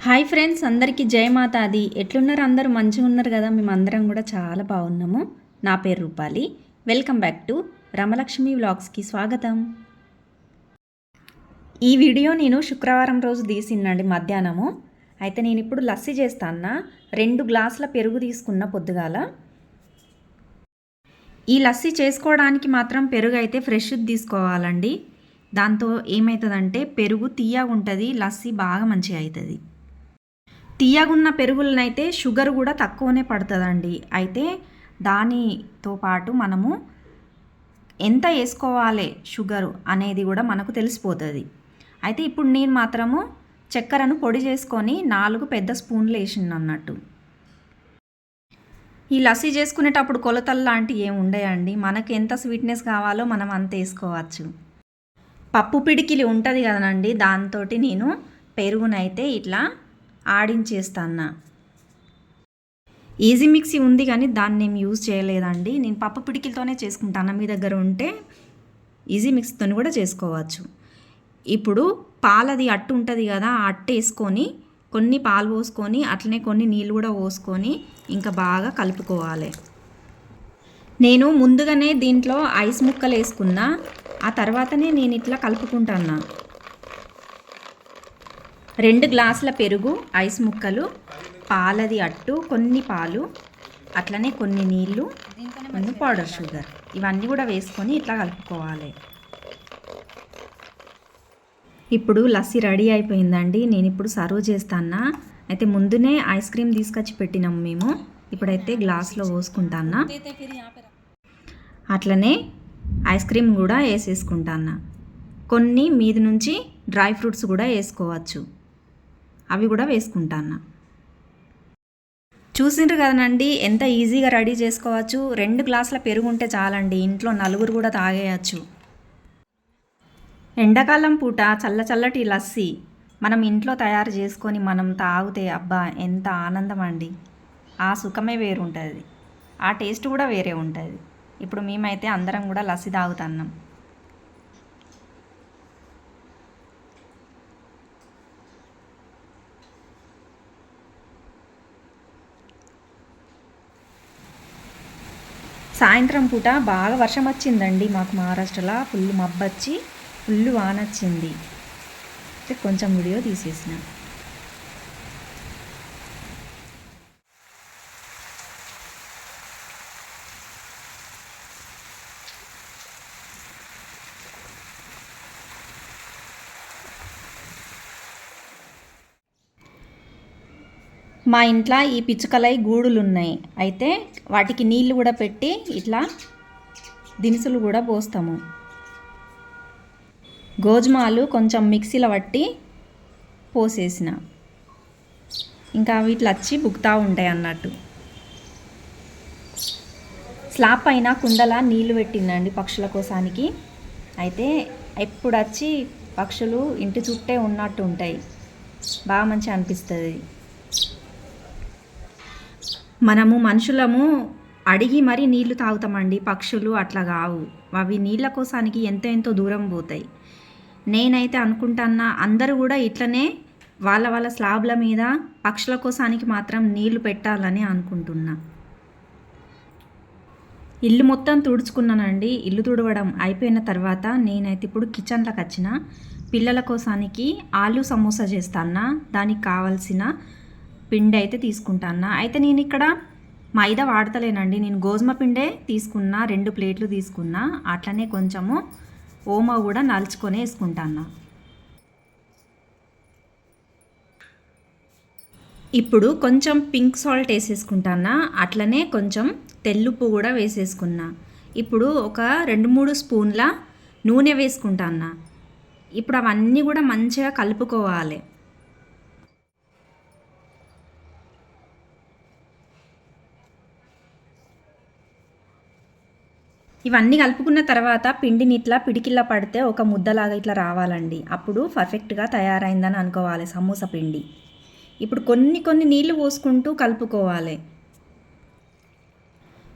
Hi friends అందరికీ జయమాత అది ఎట్లున్నారు అందరూ? మంచిగా ఉన్నారు కదా? మేము అందరం కూడా చాలా బాగున్నాము. నా పేరు Rupali. Welcome back to Ramalakshmi వ్లాగ్స్కి స్వాగతం. ఈ వీడియో నేను శుక్రవారం రోజు తీసిందండి మధ్యాహ్నము. అయితే నేను ఇప్పుడు లస్సీ చేస్తాను రెండు గ్లాసుల పెరుగు తీసుకున్న పొద్దుగాల. ఈ లస్సీ చేసుకోవడానికి మాత్రం పెరుగు అయితే ఫ్రెష్ తీసుకోవాలండి. దాంతో ఏమవుతుందంటే పెరుగు తీయగా ఉంటుంది లస్సీ బాగా మంచిగా అవుతుంది తీయగున్న పెరుగులనైతే షుగర్ కూడా తక్కువనే పడుతుందండి. అయితే దానితో పాటు మనము ఎంత వేసుకోవాలి షుగరు అనేది కూడా మనకు తెలిసిపోతుంది. అయితే ఇప్పుడు నేను మాత్రము చక్కెరను పొడి చేసుకొని నాలుగు పెద్ద స్పూన్లు వేసిండు అన్నట్టు. ఈ లస్సీ చేసుకునేటప్పుడు కొలతలు లాంటివి ఏమి ఉండయండి. మనకు ఎంత స్వీట్నెస్ కావాలో మనం అంత వేసుకోవచ్చు. పప్పు పిడికిలి ఉంటుంది కదనండి దాంతో నేను పెరుగునైతే ఇట్లా ఆడించేస్తాను ఈజీ మిక్సీ ఉంది కానీ దాన్ని నేను యూజ్ చేయలేదండి. నేను పప్పు పిడికిలతోనే చేసుకుంటాను. మీ దగ్గర ఉంటే ఈజీ మిక్సీతో కూడా చేసుకోవచ్చు. ఇప్పుడు పాలది అట్టు ఉంటుంది కదా ఆ అట్టు వేసుకొని కొన్ని పాలు పోసుకొని అట్లనే కొన్ని నీళ్ళు కూడా పోసుకొని ఇంకా బాగా కలుపుకోవాలి. నేను ముందుగానే దీంట్లో ఐస్ ముక్కలు వేసుకున్నా ఆ తర్వాతనే నేను ఇట్లా కలుపుకుంటాను రెండు గ్లాసుల పెరుగు ఐస్ ముక్కలు పాలది అట్టు కొన్ని పాలు అట్లనే కొన్ని నీళ్ళు కొన్ని పౌడర్ షుగర్. ఇవన్నీ కూడా వేసుకొని ఇట్లా కలుపుకోవాలి. ఇప్పుడు లస్సీ రెడీ అయిపోయిందండి. నేను ఇప్పుడు సర్వ్ చేస్తానా అయితే ముందునే ఐస్ క్రీమ్ తీసుకొచ్చి పెట్టినాం మేము. ఇప్పుడైతే గ్లాస్లో పోసుకుంటానా అట్లనే ఐస్ క్రీమ్ కూడా వేసేసుకుంటాను కొన్ని మీది నుంచి డ్రై ఫ్రూట్స్ కూడా వేసుకోవచ్చు. అవి కూడా వేసుకుంటాను చూసిండ్రు కదనండి ఎంత ఈజీగా రెడీ చేసుకోవచ్చు. రెండు గ్లాసుల పెరుగు ఉంటే చాలండి ఇంట్లో నలుగురు కూడా తాగేయచ్చు. ఎండాకాలం పూట చల్ల చల్లటి లస్సీ మనం ఇంట్లో తయారు చేసుకొని మనం తాగితే అబ్బా ఎంత ఆనందం అండి ఆ సుఖమే వేరు ఉంటుంది ఆ టేస్ట్ కూడా వేరే ఉంటుంది. ఇప్పుడు మేమైతే అందరం కూడా లస్సీ తాగుతున్నాం. సాయంత్రం పూట బాగా వర్షం వచ్చిందండి మాకు మహారాష్ట్రలో. ఫుల్ మబ్బొచ్చి ఫుల్ వాన వచ్చింది అయితే కొంచెం వీడియో తీసేసిన. మా ఇంట్లో ఈ పిచ్చుకలై గూడులు ఉన్నాయి అయితే వాటికి నీళ్ళు కూడా పెట్టి ఇట్లా దినుసులు కూడా పోస్తాము. గోజుమాలు కొంచెం మిక్సీలో పట్టి పోసేసిన. ఇంకా వీటిలో వచ్చి బుక్తా ఉంటాయి అన్నట్టు. స్లాబ్ పైన కుండల నీళ్ళు పెట్టిందండి పక్షుల కోసానికి. అయితే ఎప్పుడు వచ్చి పక్షులు ఇంటి చుట్టే ఉన్నట్టు ఉంటాయి. బాగా మంచిగా అనిపిస్తుంది. మనము మనుషులము అడిగి మరీ నీళ్ళు తాగుతామండి. పక్షులు అట్లా కావు. అవి నీళ్ళ కోసానికి ఎంత ఎంతో దూరం పోతాయి. నేనైతే అనుకుంటాన్నా అందరూ కూడా ఇట్లనే వాళ్ళ వాళ్ళ స్లాబ్ల మీద పక్షుల కోసానికి మాత్రం నీళ్ళు పెట్టాలని అనుకుంటున్నా. ఇల్లు మొత్తం తుడుచుకున్నానండి. ఇల్లు తుడవడం అయిపోయిన తర్వాత నేనైతే ఇప్పుడు కిచెన్లోకి వచ్చిన పిల్లల కోసానికి ఆలు సమోసా చేస్తానా దానికి కావాల్సిన పిండి అయితే తీసుకుంటాన్న. అయితే నేను ఇక్కడ మైదా వాడతలేనండి. నేను గోధుమ పిండే తీసుకున్నా రెండు ప్లేట్లు తీసుకున్నా. అట్లనే కొంచెము ఓమా కూడా నలుచుకొని వేసుకుంటాను ఇప్పుడు కొంచెం పింక్ సాల్ట్ వేసేసుకుంటానా అట్లనే కొంచెం తెల్లుప్పు కూడా వేసేసుకున్నా. ఇప్పుడు ఒక రెండు మూడు స్పూన్ల నూనె వేసుకుంటానా ఇప్పుడు అవన్నీ కూడా మంచిగా కలుపుకోవాలి. ఇవన్నీ కలుపుకున్న తర్వాత పిండిని ఇట్లా పిడికిల్లా పడితే ఒక ముద్దలాగా ఇట్లా రావాలండి. అప్పుడు పర్ఫెక్ట్గా తయారైందని అనుకోవాలి సమోసా పిండి. ఇప్పుడు కొన్ని కొన్ని నీళ్ళు పోసుకుంటూ కలుపుకోవాలి.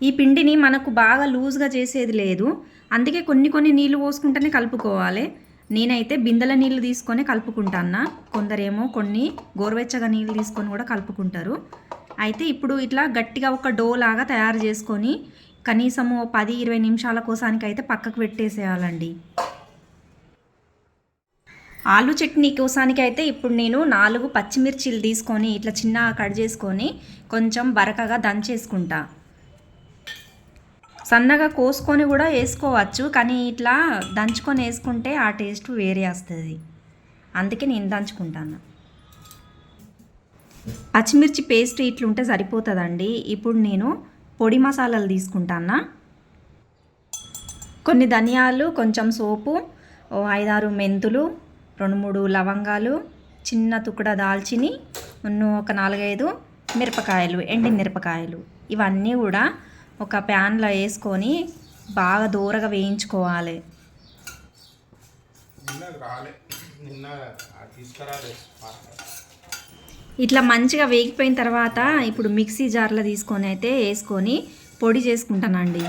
ఈ పిండిని మనకు బాగా లూజ్గా చేసేది లేదు. అందుకే కొన్ని కొన్ని నీళ్ళు పోసుకుంటేనే కలుపుకోవాలి. నేనైతే బిందెల నీళ్ళు తీసుకొని కలుపుకుంటాను కొందరేమో కొన్ని గోరువెచ్చగా నీళ్ళు తీసుకొని కూడా కలుపుకుంటారు. అయితే ఇప్పుడు ఇట్లా గట్టిగా ఒక డో లాగా తయారు చేసుకొని కనీసము పది ఇరవై నిమిషాల కోసానికి అయితే పక్కకు పెట్టేసేయాలండి. ఆలు చట్నీ కోసానికి అయితే ఇప్పుడు నేను నాలుగు పచ్చిమిర్చీలు తీసుకొని ఇట్లా చిన్నగా కట్ చేసుకొని కొంచెం బరకగా దంచేసుకుంటా. సన్నగా కోసుకొని కూడా వేసుకోవచ్చు కానీ ఇట్లా దంచుకొని వేసుకుంటే ఆ టేస్ట్ వేరే వస్తుంది. అందుకే నేను దంచుకుంటాను. పచ్చిమిర్చి పేస్ట్ ఇట్లుంటే సరిపోతుందండి. ఇప్పుడు నేను పొడి మసాలాలు తీసుకుంటానా కొన్ని ధనియాలు కొంచెం సోపు ఓ ఐదారు మెంతులు రెండు మూడు లవంగాలు చిన్న తుకుడ దాల్చిని ఉన్ను ఒక నాలుగైదు మిరపకాయలు ఎండి మిరపకాయలు. ఇవన్నీ కూడా ఒక ప్యాన్లో వేసుకొని బాగా దూరగా వేయించుకోవాలి. నిన్న రాలే నిన్న ఆ తీసుకురాలే ఇట్లా మంచిగా వేగిపోయిన తర్వాత ఇప్పుడు మిక్సీ జార్లో తీసుకొని అయితే వేసుకొని పొడి చేసుకుంటానండి.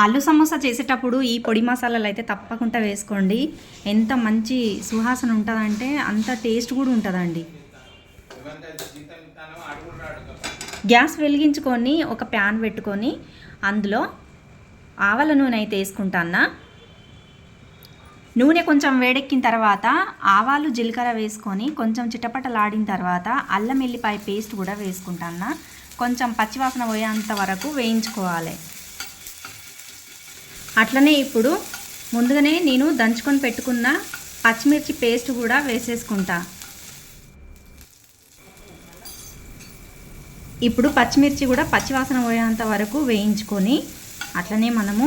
ఆలు సమోసా చేసేటప్పుడు ఈ పొడి మసాలాలు అయితే తప్పకుండా వేసుకోండి. ఎంత మంచి సుహాసన ఉంటుందంటే అంత టేస్ట్ కూడా ఉంటుందండి. గ్యాస్ వెలిగించుకొని ఒక ప్యాన్ పెట్టుకొని అందులో ఆవల నూనె అయితే వేసుకుంటాన్నా. నూనె కొంచెం వేడెక్కిన తర్వాత ఆవాలు జీలకర్ర వేసుకొని కొంచెం చిటపటలాడిన తర్వాత అల్లం ఎల్లిపాయ పేస్ట్ కూడా వేసుకుంటాను కొంచెం పచ్చివాసన పోయేంత వరకు వేయించుకోవాలి. అట్లనే ఇప్పుడు ముందుగానే నేను దంచుకొని పెట్టుకున్న పచ్చిమిర్చి పేస్ట్ కూడా వేసేసుకుంటా. ఇప్పుడు పచ్చిమిర్చి కూడా పచ్చివాసన పోయేంత వరకు వేయించుకొని అట్లనే మనము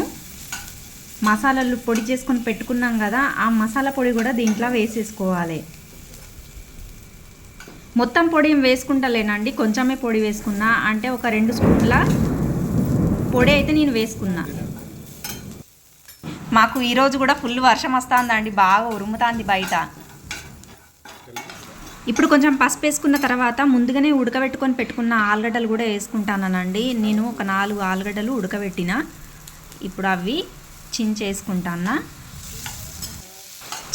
మసాలాలు పొడి చేసుకొని పెట్టుకున్నాం కదా ఆ మసాలా పొడి కూడా దీంట్లో వేసేసుకోవాలి. మొత్తం పొడి ఏం వేసుకుంటలేనండి కొంచెమే పొడి వేసుకున్నా. అంటే ఒక రెండు స్పూన్ల పొడి అయితే నేను వేసుకున్నా. మాకు ఈరోజు కూడా ఫుల్ వర్షం వస్తుందండి బాగా ఉరుముతాంది బయట. ఇప్పుడు కొంచెం పసుపు వేసుకున్న తర్వాత ముందుగానే ఉడకబెట్టుకొని పెట్టుకున్న ఆలుగడ్డలు కూడా వేసుకుంటానండి నేను ఒక నాలుగు ఆలుగడ్డలు ఉడకబెట్టిన. ఇప్పుడు అవి చించేసుకుంటాను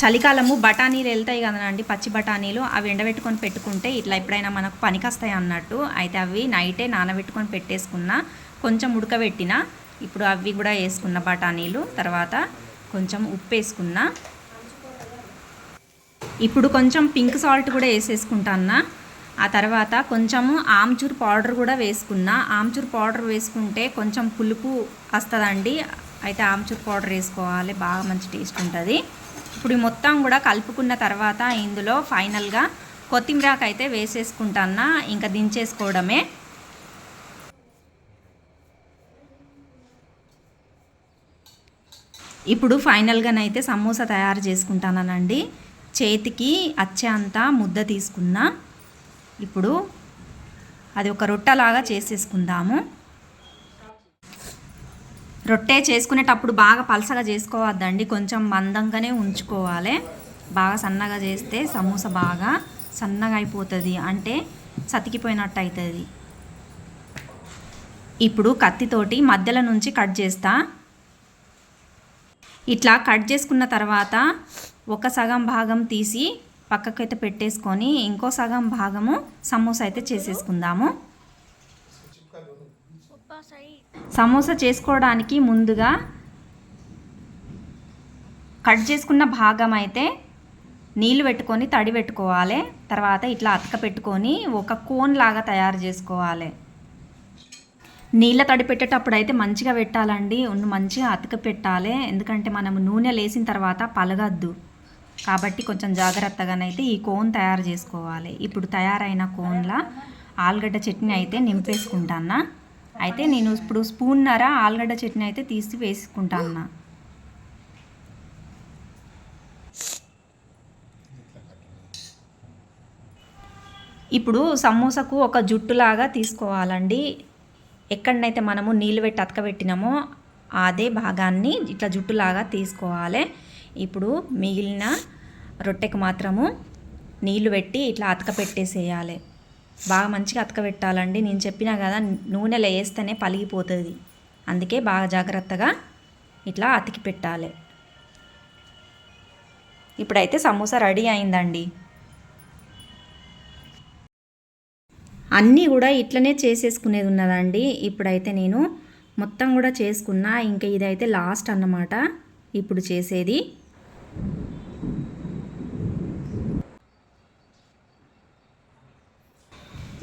చలికాలము బఠానీలు వెళ్తాయి కదండి పచ్చి బఠానీలు. అవి ఎండబెట్టుకొని పెట్టుకుంటే ఇట్లా ఎప్పుడైనా మనకు పనికొస్తాయి అన్నట్టు. అయితే అవి నైటే నానబెట్టుకొని పెట్టేసుకున్న కొంచెం ఉడకబెట్టిన ఇప్పుడు అవి కూడా వేసుకున్న బఠానీలు. తర్వాత కొంచెం ఉప్పు వేసుకున్నా ఇప్పుడు కొంచెం పింక్ సాల్ట్ కూడా వేసేసుకుంటాను ఆ తర్వాత కొంచెము ఆమ్చూర్ పౌడర్ కూడా వేసుకున్నా. ఆమ్చూర్ పౌడర్ వేసుకుంటే కొంచెం పులుపు వస్తుందండి. అయితే ఆమ్చూర్ పౌడర్ వేసుకోవాలి. బాగా మంచి టేస్ట్ ఉంటుంది. ఇప్పుడు ఈ మొత్తం కూడా కలుపుకున్న తర్వాత ఇందులో ఫైనల్గా కొత్తిమీరాకు అయితే వేసేసుకుంటానా ఇంకా దించేసుకోవడమే. ఇప్పుడు ఫైనల్గానైతే సమోసా తయారు చేసుకుంటానండి చేతికి అచ్చేంత ముద్ద తీసుకున్నా. ఇప్పుడు అది ఒక రొట్టెలాగా చేసేసుకుందాము. రొట్టె చేసుకునేటప్పుడు బాగా పలసగా చేసుకోవద్దండి. కొంచెం మందంగానే ఉంచుకోవాలి. బాగా సన్నగా చేస్తే సమోసా బాగా సన్నగా అయిపోతుంది. అంటే సతికిపోయినట్టు అవుతుంది ఇప్పుడు కత్తితోటి మధ్యలో నుంచి కట్ చేస్తా. ఇట్లా కట్ చేసుకున్న తర్వాత ఒక సగం భాగం తీసి పక్కకైతే పెట్టేసుకొని ఇంకో సగం భాగము సమోసా అయితే చేసేసుకుందాము. సమోసా చేసుకోవడానికి ముందుగా కట్ చేసుకున్న భాగం అయితే నీళ్ళు పెట్టుకొని తడి పెట్టుకోవాలి. తర్వాత ఇట్లా అతక పెట్టుకొని ఒక కోన్ లాగా తయారు చేసుకోవాలి. నీళ్ళ తడి పెట్టేటప్పుడు అయితే మంచిగా పెట్టాలండి. ఉన్న మంచిగా అతక పెట్టాలి. ఎందుకంటే మనం నూనె లేసిన తర్వాత పలగద్దు. కాబట్టి కొంచెం జాగ్రత్తగానైతే ఈ కోన్ తయారు చేసుకోవాలి. ఇప్పుడు తయారైన కోన్లా ఆలుగడ్డ చట్నీ అయితే నింపేసుకుంటానా. అయితే నేను ఇప్పుడు స్పూన్నర ఆలుగడ్డ చట్నీ అయితే తీసి వేసుకుంటాను ఇప్పుడు సమోసాకు ఒక జుట్టులాగా తీసుకోవాలండి. ఎక్కడనైతే మనము నీళ్ళు పెట్టి అతకబెట్టినామో అదే భాగాన్ని ఇట్లా జుట్టులాగా తీసుకోవాలి. ఇప్పుడు మిగిలిన రొట్టెకు మాత్రము నీళ్ళు పెట్టి ఇట్లా అతక పెట్టేసేయాలి బాగా మంచిగా అతకబెట్టాలండి నేను చెప్పినా కదా నూనెలో వేస్తేనే పలిగిపోతుంది. అందుకే బాగా జాగ్రత్తగా ఇట్లా అతికి పెట్టాలి. ఇప్పుడైతే సమోసా రెడీ అయిందండి. అన్నీ కూడా ఇట్లనే చేసేసుకునేది ఉన్నదండి. ఇప్పుడైతే నేను మొత్తం కూడా చేసుకున్నా. ఇంకా ఇదైతే లాస్ట్ అన్నమాట. ఇప్పుడు చేసేది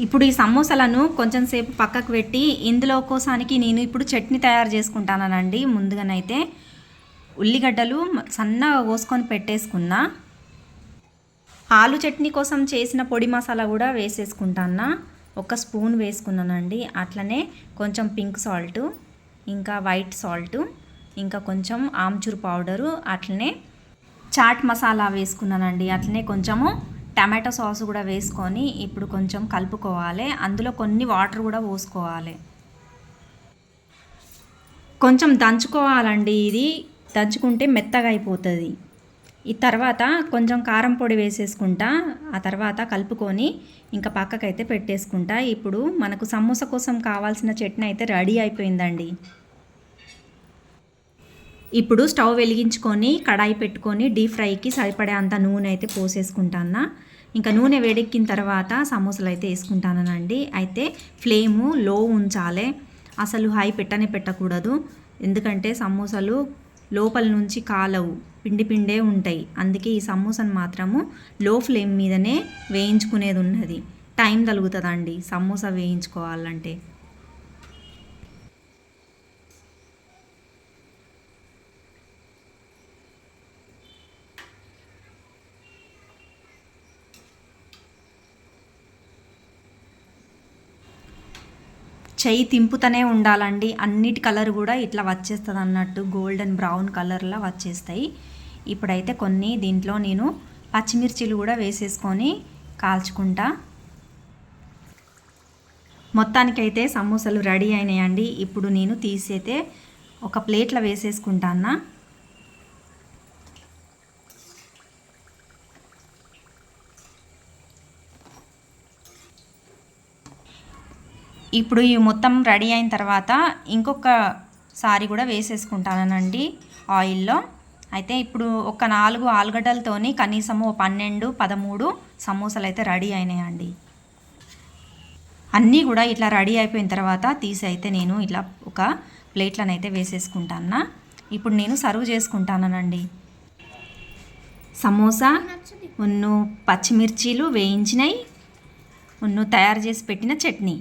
ఇప్పుడు ఈ సమోసాలను కొంచెం సేపు పక్కకు పెట్టి ఇందులో ఒక్కోసానికి నేను ఇప్పుడు చట్నీ తయారు చేసుకుంటానండి ముందుగానైతే ఉల్లిగడ్డలు సన్నగా కోసుకొని పెట్టేసుకున్నా. ఆలు చట్నీ కోసం చేసిన పొడి మసాలా కూడా వేసేసుకుంటాను ఒక స్పూన్ వేసుకున్నానండి. అట్లనే కొంచెం పింక్ సాల్ట్ ఇంకా వైట్ సాల్ట్ ఇంకా కొంచెం ఆమ్చూర్ పౌడరు అట్లనే చాట్ మసాలా వేసుకున్నానండి. అట్లనే కొంచెము టమాటో సాస్ కూడా వేసుకొని ఇప్పుడు కొంచెం కలుపుకోవాలి. అందులో కొన్ని వాటర్ కూడా పోసుకోవాలి. కొంచెం దంచుకోవాలండి ఇది. దంచుకుంటే మెత్తగా అయిపోతుంది. ఈ తర్వాత కొంచెం కారం పొడి వేసేసుకుంటా. ఆ తర్వాత కలుపుకొని ఇంకా పక్కకైతే పెట్టేసుకుంటా. ఇప్పుడు మనకు సమోసా కోసం కావాల్సిన చట్నీ అయితే రెడీ అయిపోయిందండి. ఇప్పుడు స్టవ్ వెలిగించుకొని కడాయి పెట్టుకొని డీప్ ఫ్రైకి సరిపడే అంత నూనె అయితే పోసేసుకుంటాను ఇంకా నూనె వేడెక్కిన తర్వాత సమోసాలు అయితే వేసుకుంటానండి. అయితే ఫ్లేము లో ఉంచాలి. అసలు హై పెట్టనే పెట్టకూడదు. ఎందుకంటే సమోసాలు లోపల నుంచి కాలవు పిండి పిండే ఉంటాయి. అందుకే ఈ సమోసాను మాత్రము లో ఫ్లేమ్ మీదనే వేయించుకునేది ఉన్నది. టైం తలుగుతుందండి సమోసా వేయించుకోవాలంటే. చెయ్యి తింపుతూనే ఉండాలండి. అన్నిటి కలర్ కూడా ఇట్లా వచ్చేస్తుంది అన్నట్టు గోల్డెన్ బ్రౌన్ కలర్లా వచ్చేస్తాయి. ఇప్పుడైతే కొన్ని దీంట్లో నేను పచ్చిమిర్చిలు కూడా వేసేసుకొని కాల్చుకుంటా. మొత్తానికైతే సమోసాలు రెడీ అయినాయండి. ఇప్పుడు నేను తీసైతే ఒక ప్లేట్లో వేసేసుకుంటానా ఇప్పుడు ఇవి మొత్తం రెడీ అయిన తర్వాత ఇంకొక సారి కూడా వేసేసుకుంటానండి ఆయిల్లో. అయితే ఇప్పుడు ఒక నాలుగు ఆలుగడ్డలతోని కనీసము పన్నెండు పదమూడు సమోసాలు అయితే రెడీ అయినాయండి. అన్నీ కూడా ఇట్లా రెడీ అయిపోయిన తర్వాత తీసి అయితే నేను ఇట్లా ఒక ప్లేట్లను వేసేసుకుంటాను ఇప్పుడు నేను సర్వ్ చేసుకుంటానండి సమోసా ఉన్ను పచ్చిమిర్చీలు వేయించినాయి ఉన్ను తయారు చేసి పెట్టిన చట్నీ.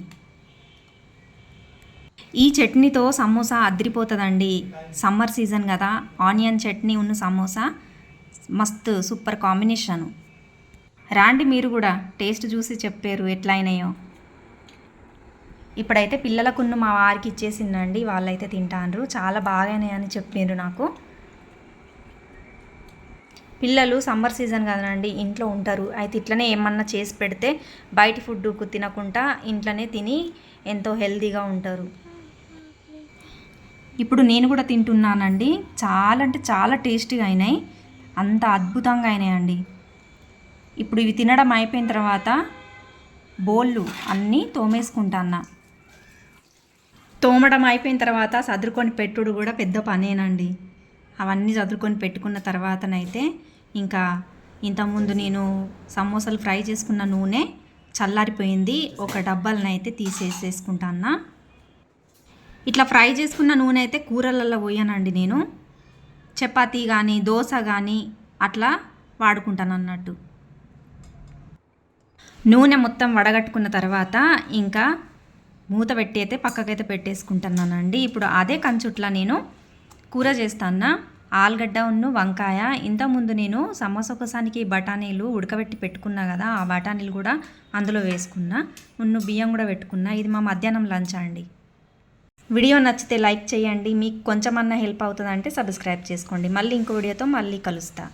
ఈ చట్నీతో సమోసా అద్రిపోతుందండి. సమ్మర్ సీజన్ కదా ఆనియన్ చట్నీ ఉన్న సమోసా మస్తు సూపర్ కాంబినేషను. రాండి మీరు కూడా టేస్ట్ చూసి చెప్పారు ఎట్లయినాయో. ఇప్పుడైతే పిల్లలకున్న మా వారికి ఇచ్చేసిందండి వాళ్ళైతే తింటాండ్రు. చాలా బాగానే అని చెప్పారు నాకు. పిల్లలు సమ్మర్ సీజన్ కదండి ఇంట్లో ఉంటారు. అయితే ఇట్లనే ఏమన్నా చేసి పెడితే బయట ఫుడ్ తినకుండా ఇంట్లోనే తిని ఎంతో హెల్తీగా ఉంటారు. ఇప్పుడు నేను కూడా తింటున్నానండి. చాలా అంటే చాలా టేస్టీగా అయినాయి. అంత అద్భుతంగా అయినాయండి. ఇప్పుడు ఇవి తినడం అయిపోయిన తర్వాత బోళ్ళు అన్నీ తోమేసుకుంటాన్నా. తోమడం అయిపోయిన తర్వాత సదురుకొని పెట్టుడు కూడా పెద్ద పనేనండి. అవన్నీ చదురుకొని పెట్టుకున్న తర్వాతనైతే ఇంకా ఇంతకుముందు నేను సమోసాలు ఫ్రై చేసుకున్న నూనె చల్లారిపోయింది. ఒక డబ్బాలనైతే తీసేసేసుకుంటాన్నా. ఇట్లా ఫ్రై చేసుకున్న నూనె అయితే కూరలలో పోయానండి నేను. చపాతీ కానీ దోశ కానీ అట్లా వాడుకుంటాను అన్నట్టు. నూనె మొత్తం వడగట్టుకున్న తర్వాత ఇంకా మూత పెట్టి అయితే పక్కకైతే పెట్టేసుకుంటున్నానండి. ఇప్పుడు అదే కంచుట్లా నేను కూర చేస్తాను ఆలుగడ్డ ఉన్ను వంకాయ. ఇంతకుముందు నేను సమోసా కోసానికి బఠానీలు ఉడకబెట్టి పెట్టుకున్నా కదా ఆ బఠానీలు కూడా అందులో వేసుకున్నా. ఉన్ను బియ్యం కూడా పెట్టుకున్నా. ఇది మా మధ్యాహ్నం లంచ్ అండి. వీడియో నచ్చితే లైక్ చేయండి. మీకు కొంచెమన్నా హెల్ప్ అవుతుందంటే సబ్స్క్రైబ్ చేసుకోండి. మళ్ళీ ఇంకో వీడియోతో మళ్ళీ కలుస్తా.